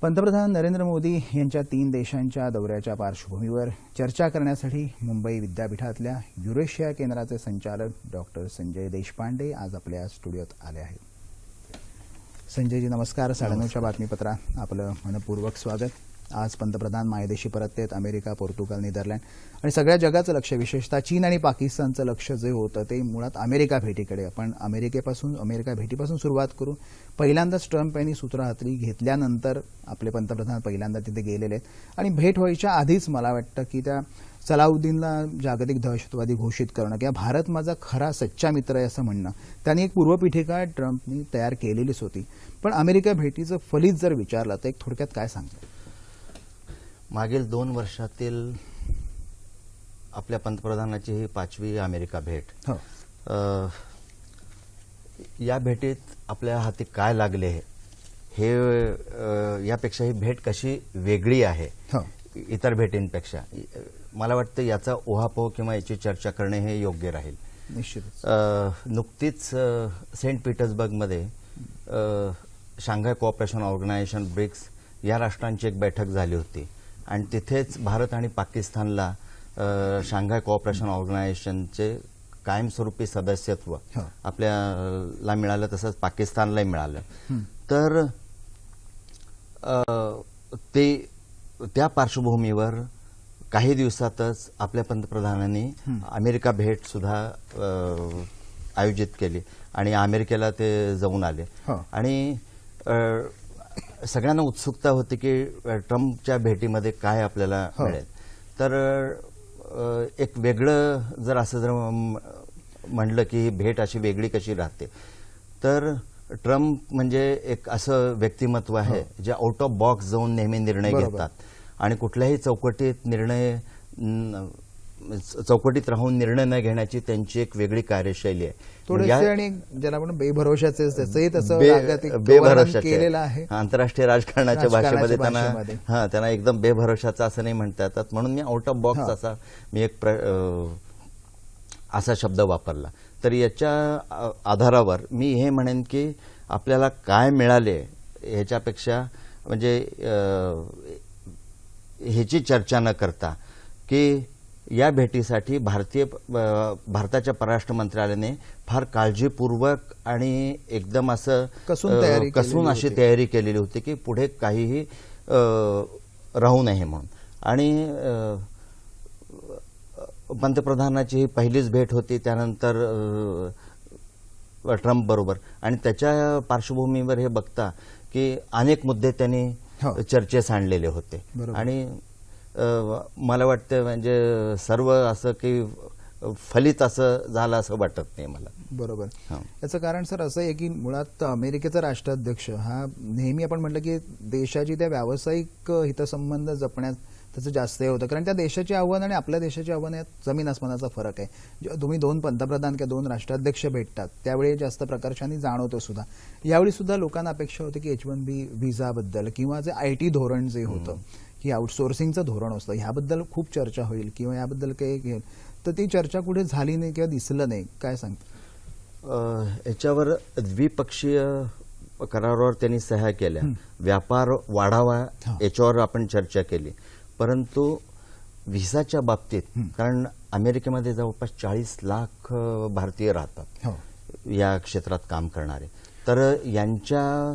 पंतप्रधान नरेंद्र मोदी यांच्या तीन देशांच्या दौऱ्याच्या पार्श्वभूमीवर चर्चा करण्यासाठी मुंबई विद्यापीठातल्या युरेशिया केंद्राचे संचालक डॉक्टर संजय देशपांडे आज आपल्या स्टुडिओत आले आहेत. संजयजी नमस्कार. साडेनऊच्या बातमीपत्रात आपलं मनपूर्वक स्वागत. आज पंतप्रधान मायदेशी परततेत अमेरिका पोर्तुगाल नेदरलँड आणि सगळ्या जगाचं लक्ष विशेषतः चीन आणि पाकिस्तानचं लक्ष जे होतं ते मुळात अमेरिका भेटीकडे. आपण अमेरिकेपासून अमेरिका भेटीपासून सुरुवात करू पहिल्यांदाच ट्रम्प यांनी सूत्र हाती घेतल्यानंतर आपले पंतप्रधान पहिल्यांदा तिथे गेलेले आहेत. आणि भेट व्हायच्या आधीच मला वाटतं की त्या सलाउद्दीनला जागतिक दहशतवादी घोषित करणं किंवा भारत माझा खरा सच्चा मित्र आहे असं म्हणणं त्यांनी एक पूर्वपीठिका ट्रम्पनी तयार केलेलीच होती. पण अमेरिका भेटीचं फलित जर विचारलं तर एक थोडक्यात काय सांगतं मागील दोन वर्षातील आपल्या पंतप्रधानाची ही पाचवी अमेरिका भेट. हो. या भेटीत आपल्या हाती काय लागले हे यापेक्षा ही भेट कशी वेगळी आहे? हो. इतर भेटींपेक्षा. मला वाटतं याचा ओहापोह किंवा याची चर्चा करणे हे योग्य राहील. निश्चितच. अ, नुकतीच सेंट पीटर्सबर्गमध्ये शांघाय कोऑपरेशन ऑर्गनायझेशन ब्रिक्स या राष्ट्रांची एक बैठक झाली होती. आणि तिथेच भारत आणि पाकिस्तानला शांघाय कोऑपरेशन ऑर्गनायझेशनचे कायमस्वरूपी सदस्यत्व हो. आपल्याला मिळालं तसंच पाकिस्तानलाही मिळालं तर ते त्या पार्श्वभूमीवर काही दिवसातच आपल्या पंतप्रधानांनी अमेरिका भेट सुद्धा आयोजित केली आणि अमेरिकेला ते जाऊन आले हो. आणि सगळ्यांना उत्सुकता होती की ट्रम्पच्या भेटीमध्ये काय आपल्याला. मिळेल तर एक वेगळं जर असं जर म्हणलं की ही भेट अशी वेगळी कशी राहते तर ट्रम्प म्हणजे एक असं व्यक्तिमत्व आहे जे आउट ऑफ बॉक्स जाऊन नेहमी निर्णय. घेतात आणि कुठल्याही चौकटीत निर्णय चौकटीत राहून निर्णय न घेण्याची त्यांची एक वेगळी कार्यशैली आहे थोडेसे आणि ज्याला आपण बेभरोशाचे त्याचंही तसं बे- जागतिक वर्णन बेभरोशाचे. केलेलं आहे आंतरराष्ट्रीय राजकारणाच्या भाषेमध्ये त्यांना. हा त्यांना एकदम बेभरोशाचा असं नाही म्हणता येतात म्हणून मी आउट ऑफ बॉक्स. असा मी एक असा शब्द वापरला तर याच्या आधारावर मी हे म्हणेन की आपल्याला काय मिळाले ह्याच्यापेक्षा म्हणजे ह्याची चर्चा न करता की या भेटीसाठी भारतीय भारताच्या परराष्ट्र मंत्रालयाने फार काळजीपूर्वक आणि एकदम असं कसून कसून अशी होती. तयारी केलेली होती की पुढे काहीही राहू नये म्हणून आणि पंतप्रधानाची ही पहिलीच भेट होती त्यानंतर ट्रम्प बरोबर आणि त्याच्या पार्श्वभूमीवर हे बघता की अनेक मुद्दे त्यांनी हो. चर्चेस आणलेले होते. आणि मला वाटतं म्हणजे सर्व असं की फलित असं झालं असं वाटत नाही मला. बरोबर. याचं कारण सर असं आहे की मुळात अमेरिकेचा राष्ट्राध्यक्ष हा नेहमी आपण म्हटलं की देशाची त्या व्यावसायिक हितसंबंध जपण्यात त्याचं जास्त हे होतं. कारण त्या देशाची आव्हान आणि आपल्या देशाची आव्हान यात जमीन आसमानाचा फरक आहे. जेव्हा तुम्ही दोन पंतप्रधान किंवा दोन राष्ट्राध्यक्ष भेटतात त्यावेळी जास्त प्रकर्षाने जाणवतो सुद्धा. यावेळी सुद्धा लोकांना अपेक्षा होती की एच वन बी व्हिसाबद्दल किंवा जे आय टी धोरण जे होतं की आउटसोर्सिंगचं धोरण असतं. ह्याबद्दल खूप चर्चा होईल किंवा याबद्दल काही हे- तर ती चर्चा कुठे झाली नाही किंवा दिसलं नाही काय सांगता? याच्यावर द्विपक्षीय करारावर त्यांनी सह्या केल्या. व्यापार वाढावा. याच्यावर आपण चर्चा केली. परंतु व्हिसाच्या बाबतीत कारण अमेरिकेमध्ये जवळपास चाळीस लाख भारतीय राहतात हो. या क्षेत्रात काम करणारे. तर यांच्या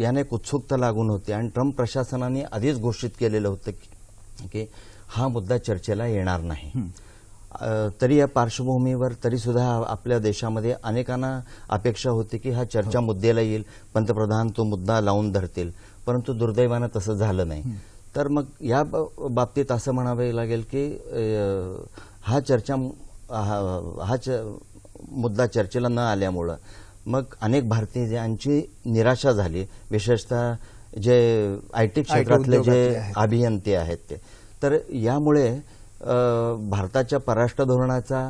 याने एक उत्सुकता लागून होती. आणि ट्रम्प प्रशासनाने आधीच घोषित केलेलं होतं की- की हा मुद्दा चर्चेला येणार नाही. तरी या पार्श्वभूमीवर तरी सुद्धा आपल्या देशामध्ये अनेकांना अपेक्षा होती की हा चर्चा मुद्द्याला येईल पंतप्रधान तो मुद्दा लावून धरतील. परंतु दुर्दैवानं तसं झालं नाही. तर मग या बाबतीत असं म्हणावे लागेल की हा चर्चा हा हा च- मुद्दा चर्चेला न आल्यामुळं मग अनेक भारतीयांची निराशा झाली विशेषतः जे आय टी क्षेत्रातले जे. अभियंते आहेत ते. तर यामुळे भारताच्या परराष्ट्र धोरणाचा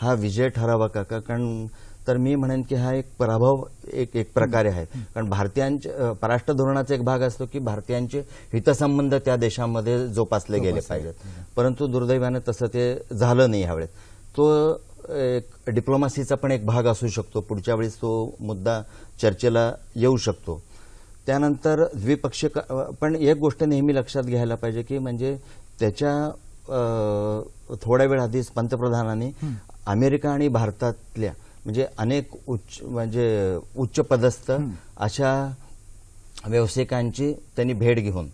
हा विजय ठरावा का? का? कारण तर मी म्हणेन की हा एक पराभव एक एक प्रकारे आहे. कारण भारतीयांचे अ, परराष्ट्र धोरणाचा एक भाग असतो की भारतीयांचे हितसंबंध त्या देशामध्ये जोपासले गेले पाहिजेत. परंतु दुर्दैवाने तसं ते झालं नाही ह्यावेळेस तो एक डिप्लोमॅसीचा पण एक भाग असू शकतो पुढच्या वेळेस तो मुद्दा चर्चेला येऊ शकतो त्यानंतर द्विपक्षीय पण एक गोष्ट नेहमी लक्षात घ्यायला पाहिजे की म्हणजे त्याच्या थोड्या वेळ आधीच पंतप्रधानांनी अमेरिका आणि भारतातल्या म्हणजे अनेक उच्च म्हणजे उच्च पदस्थ अशा व्यावसायिकांची त्यांनी भेट घेऊन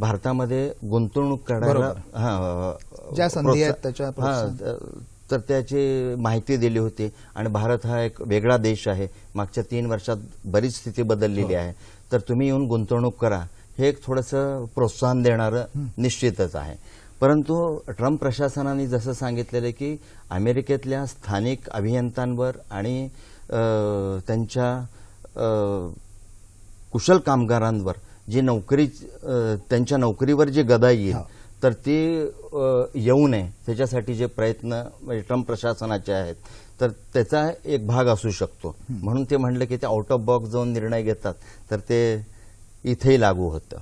भारतामध्ये गुंतवणूक करायला. हा, ज्या संधी आहेत प्रोत्सा- त्याच्या प्रोत्साहन. तर त्याची माहिती दिली होती. आणि भारत हा एक वेगळा देश आहे. मागच्या तीन वर्षात बरीच स्थिती बदललेली आहे. तर तुम्ही येऊन गुंतवणूक करा. हे एक थोडंसं प्रोत्साहन देणारं निश्चितच आहे. परंतु ट्रम्प प्रशासनाने जसं सांगितलेलं आहे की अमेरिकेतल्या स्थानिक अभियंत्यांवर आणि त्यांच्या कुशल कामगारांवर जी नोकरी त्यांच्या नोकरीवर जी गदा येईल हा. तर ती येऊ नये. त्याच्यासाठी जे प्रयत्न म्हणजे ट्रम्प प्रशासनाचे आहेत तर त्याचा एक भाग असू शकतो. म्हणून ते म्हणलं की ते आउट ऑफ बॉक्स जाऊन निर्णय घेतात. तर ते इथेही लागू होतं.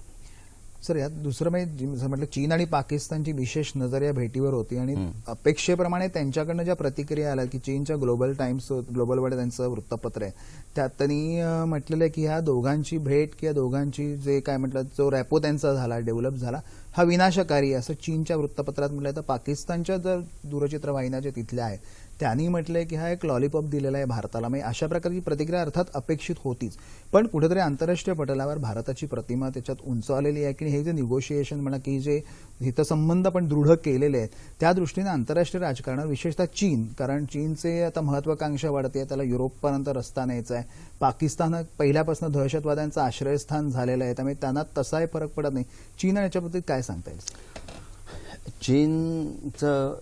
सर यात दुसरं म्हणजे म्हटलं चीन आणि पाकिस्तानची विशेष नजर या भेटीवर होती आणि अपेक्षेप्रमाणे त्यांच्याकडनं ज्या प्रतिक्रिया आल्या की चीनच्या ग्लोबल टाइम्स ग्लोबलवर त्यांचं वृत्तपत्र आहे त्यात त्यांनी म्हटलेलं आहे की ह्या दोघांची भेट किंवा दोघांची जे काय म्हटलं जो रॅपो त्यांचा झाला डेव्हलप झाला हा विनाशकारी असं चीनच्या वृत्तपत्रात म्हटलंय तर पाकिस्तानच्या जर दूरचित्रवाहिन्या ज्या तिथल्या आहेत त्यांनी म्हटलंय की हा एक लॉलीपॉप दिलेला आहे भारताला. म्हणजे अशा प्रकारची प्रतिक्रिया अर्थात अपेक्षित होतीच. पण कुठेतरी आंतरराष्ट्रीय पटलावर भारताची प्रतिमा त्याच्यात उंच आलेली आहे की हे जे निगोशिएशन म्हणा की जे हितसंबंध आपण दृढ केलेले आहेत त्या दृष्टीने आंतरराष्ट्रीय राजकारणावर विशेषतः चीन कारण चीनचे आता महत्वाकांक्षा वाढते त्याला युरोपपर्यंत रस्ता न्यायचा आहे. पाकिस्तान पहिल्यापासून दहशतवाद्यांचं आश्रयस्थान झालेलं आहे त्यामुळे त्यांना तसाही फरक पडत नाही. चीन आणि याच्याबद्दल काय सांगता येईल? चीनचं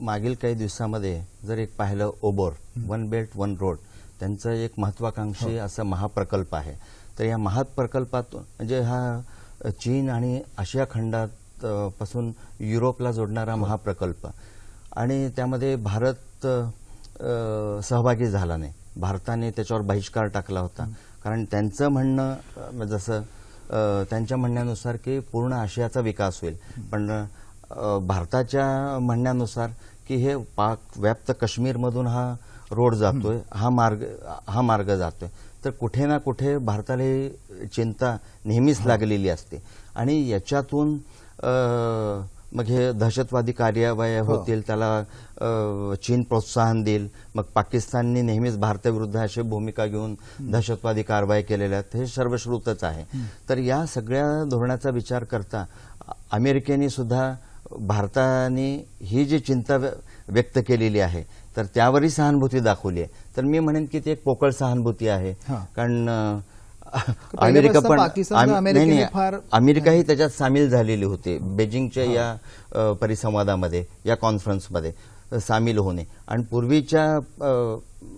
मागील काही दिवसामध्ये जर एक पाहिलं OBOR one belt one road त्यांचं एक महत्वाकांक्षी असा महाप्रकल्प आहे. तर या महाप्रकल्पातून म्हणजे हा चीन आणि आशिया खंडात पासून युरोपला जोडणारा महाप्रकल्प. आणि त्यामध्ये भारत सहभागी झाला नाही. भारताने त्याच्यावर बहिष्कार टाकला होता. कारण त्यांचं म्हणणं जसं त्यांच्या म्हणण्यानुसार की पूर्ण आशियाचा विकास होईल. पण भारताच्या म्हणण्यानुसार की हे पाक व्याप्त काश्मीरमधून हा रोड जातोय हा मार्ग हा मार्ग जातोय. तर कुठे ना कुठे भारताला ही चिंता नेहमीच लागलेली असते. आणि याच्यातून मग हे दहशतवादी कार्यवाह्या होतील त्याला चीन प्रोत्साहन देईल. मग पाकिस्तानने नेहमीच भारताविरुद्ध अशी भूमिका घेऊन दहशतवादी कारवाई केलेल्या आहेत हे सर्वश्रुतच आहे. तर या सगळ्या धोरणाचा विचार करता अमेरिकेने सुद्धा भारताने ही जी चिंता व्य- व्यक्त केलेली आहे तर त्यावरही सहानुभूती दाखवली आहे. तर मी म्हणेन की ती एक पोकळ सहानुभूती आहे. हा. कारण अमेरिका पण फार- अमेरिकाही त्याच्यात सामील झालेली होती. बेजिंगच्या या परिसंवादामध्ये या कॉन्फरन्समध्ये सामील होणे. आणि पूर्वीच्या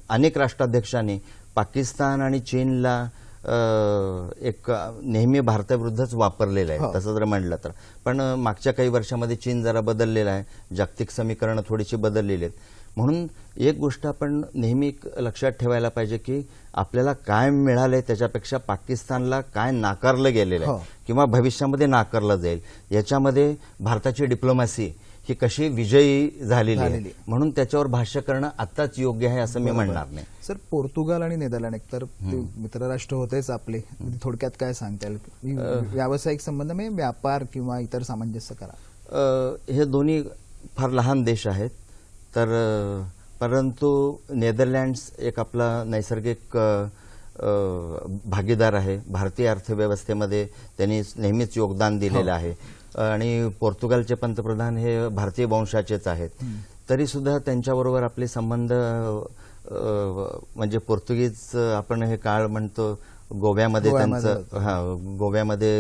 अनेक राष्ट्राध्यक्षांनी पाकिस्तान आणि चीनला एक नेहमी भारताविरुद्धच वापरलेलं हो. आहे तसं जर म्हणलं तर. पण मागच्या काही वर्षामध्ये चीन जरा बदललेला आहे. जागतिक समीकरणं थोडीशी बदललेली आहेत. म्हणून एक गोष्ट आपण नेहमी लक्षात ठेवायला पाहिजे की आपल्याला काय मिळालंय त्याच्यापेक्षा पाकिस्तानला काय नाकारलं गेलेलं हो. आहे किंवा भविष्यामध्ये नाकारलं जाईल. याच्यामध्ये भारताची डिप्लोमॅसी ही कशी विजयी झालेली आहे. म्हणून त्याच्यावर भाष्य करणं आत्ताच योग्य आहे असं मी म्हणणार नाही. सर पोर्तुगाल आणि नेदरलँड एकतर ते मित्रराष्ट्र होतेच आपले. थोडक्यात काय सांगता येईल? व्यावसायिक संबंध म्हणजे व्यापार किंवा इतर सामंजस्य करा. हे दोन्ही फार लहान देश आहेत. तर परंतु नेदरलँड्स एक आपला नैसर्गिक भागीदार आहे. भारतीय अर्थव्यवस्थेमध्ये त्यांनी नेहमीच योगदान दिलेलं आहे. आणि पोर्तुगालचे पंतप्रधान हे भारतीय वंशाचेच आहेत. तरी सुद्धा त्यांच्याबरोबर आपले संबंध म्हणजे पोर्तुगीज आपण हे काळ म्हणतो गोव्यामध्ये त्यांचं हा गोव्यामध्ये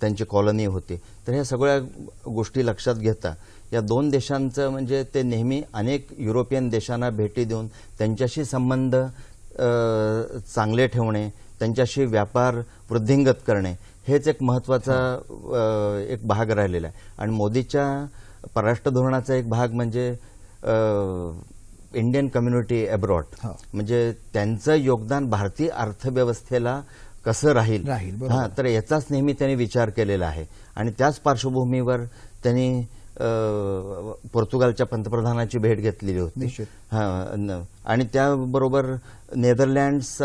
त्यांची कॉलनी होती. तर ह्या सगळ्या गोष्टी लक्षात घेता या दोन देशांचं म्हणजे ते नेहमी अनेक युरोपियन देशांना भेटी देऊन त्यांच्याशी संबंध चांगले ठेवणे त्यांच्याशी व्यापार वृद्धिंगत करणे हेच एक महत्त्वाचा अ, एक भाग राहिलेला आहे आणि मोदीच्या परराष्ट्र धोरणाचा एक भाग म्हणजे इंडियन कम्युनिटी अब्रॉड. म्हणजे त्यांचं योगदान भारतीय अर्थव्यवस्थेला कसं राहील. हा तर याचाच नेहमी त्यांनी विचार केलेला आहे आणि त्याच पार्श्वभूमीवर त्यांनी पोर्तुगालच्या पंतप्रधानाची भेट घेतलेली होती. हा आणि त्याबरोबर नेदरलँड्स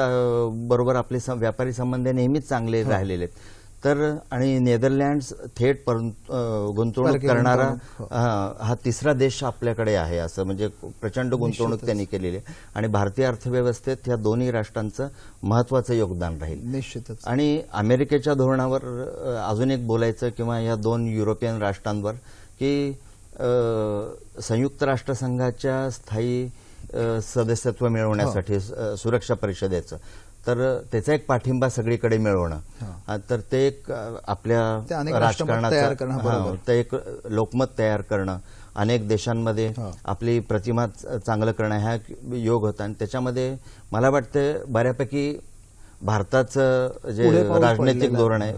बरोबर आपले व्यापारी संबंध नेहमीच चांगले राहिलेले आहेत तर आणि नेदरलँड्स थेट पर- गुंतवणूक करणारा हो. हा हा तिसरा देश आपल्याकडे आहे असं म्हणजे प्रचंड गुंतवणूक त्यांनी केलेली आहे. आणि भारतीय अर्थव्यवस्थेत या दोन्ही राष्ट्रांचं महत्वाचं योगदान राहील. निश्चितच. आणि अमेरिकेच्या धोरणावर अजून एक बोलायचं किंवा या दोन युरोपियन राष्ट्रांवर की संयुक्त राष्ट्रसंघाच्या स्थायी सदस्यत्व मिळवण्यासाठी अ, सुरक्षा परिषदेचं तर त्याचा एक पाठिंबा सगळीकडे मिळवणं हा. तर ते एक आपल्या ते अनेक राष्ट्रमत तयार करणं, हा. ते एक लोकमत तयार करणं अनेक देशांमध्ये हा. आपली प्रतिमा चांगलं करणं हा योग होता आणि त्याच्यामध्ये मला वाटतं बऱ्यापैकी भारताचं जे राजनैतिक धोरण आहे.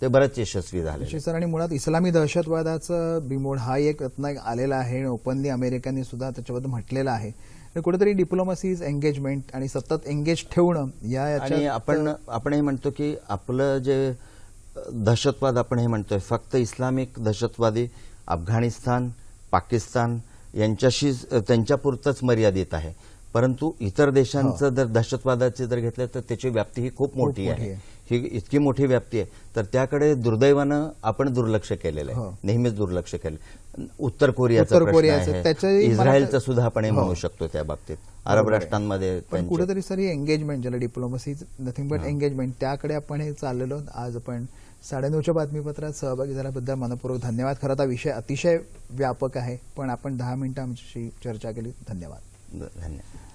ते बरंच यशस्वी झाले सर आणि मुळात इस्लामी दहशतवादाचं बिमोड हा एक रत्न एक आलेला आहे आणि ओपनली अमेरिकेने सुद्धा त्याच्याबद्दल म्हटलेलं आहे. आणि कुठेतरी डिप्लोमसी एंगेजमेंट आणि सतत एंगेज ठेवणं या आणि आपण आपण हे म्हणतो की आपलं जे दहशतवाद आपण हे म्हणतोय. फक्त इस्लामिक दहशतवादी अफगाणिस्तान पाकिस्तान यांच्याशी त्यांच्यापुरतंच मर्यादित आहे. परंतु इतर देशांचं जर दहशतवादाचे जर घेतलं तर त्याची व्याप्ती ही खूप मोठी आहे. ही इतकी मोठी व्याप्ती आहे. तर त्याकडे दुर्दैवानं आपण दुर्लक्ष केलेलं हो. आहे नेहमीच दुर्लक्ष केलं. उत्तर कोरियाचा इस्रायलचं सुद्धा आपण हे हो. म्हणू शकतो त्या बाबतीत. अरब. राष्ट्रांमध्ये पण कुठेतरी सर ही एंगेजमेंट ज्याला डिप्लोमसी नथिंग बट एंगेजमेंट त्याकडे आपण हे चाललेलो. आज आपण साडेनऊच्या बातमीपत्रात सहभागी झाल्याबद्दल मनपूर्वक धन्यवाद. खरं तर हा विषय अतिशय व्यापक आहे. पण आपण दहा मिनिटं आमच्याशी चर्चा केली. धन्यवाद. धन्यवाद.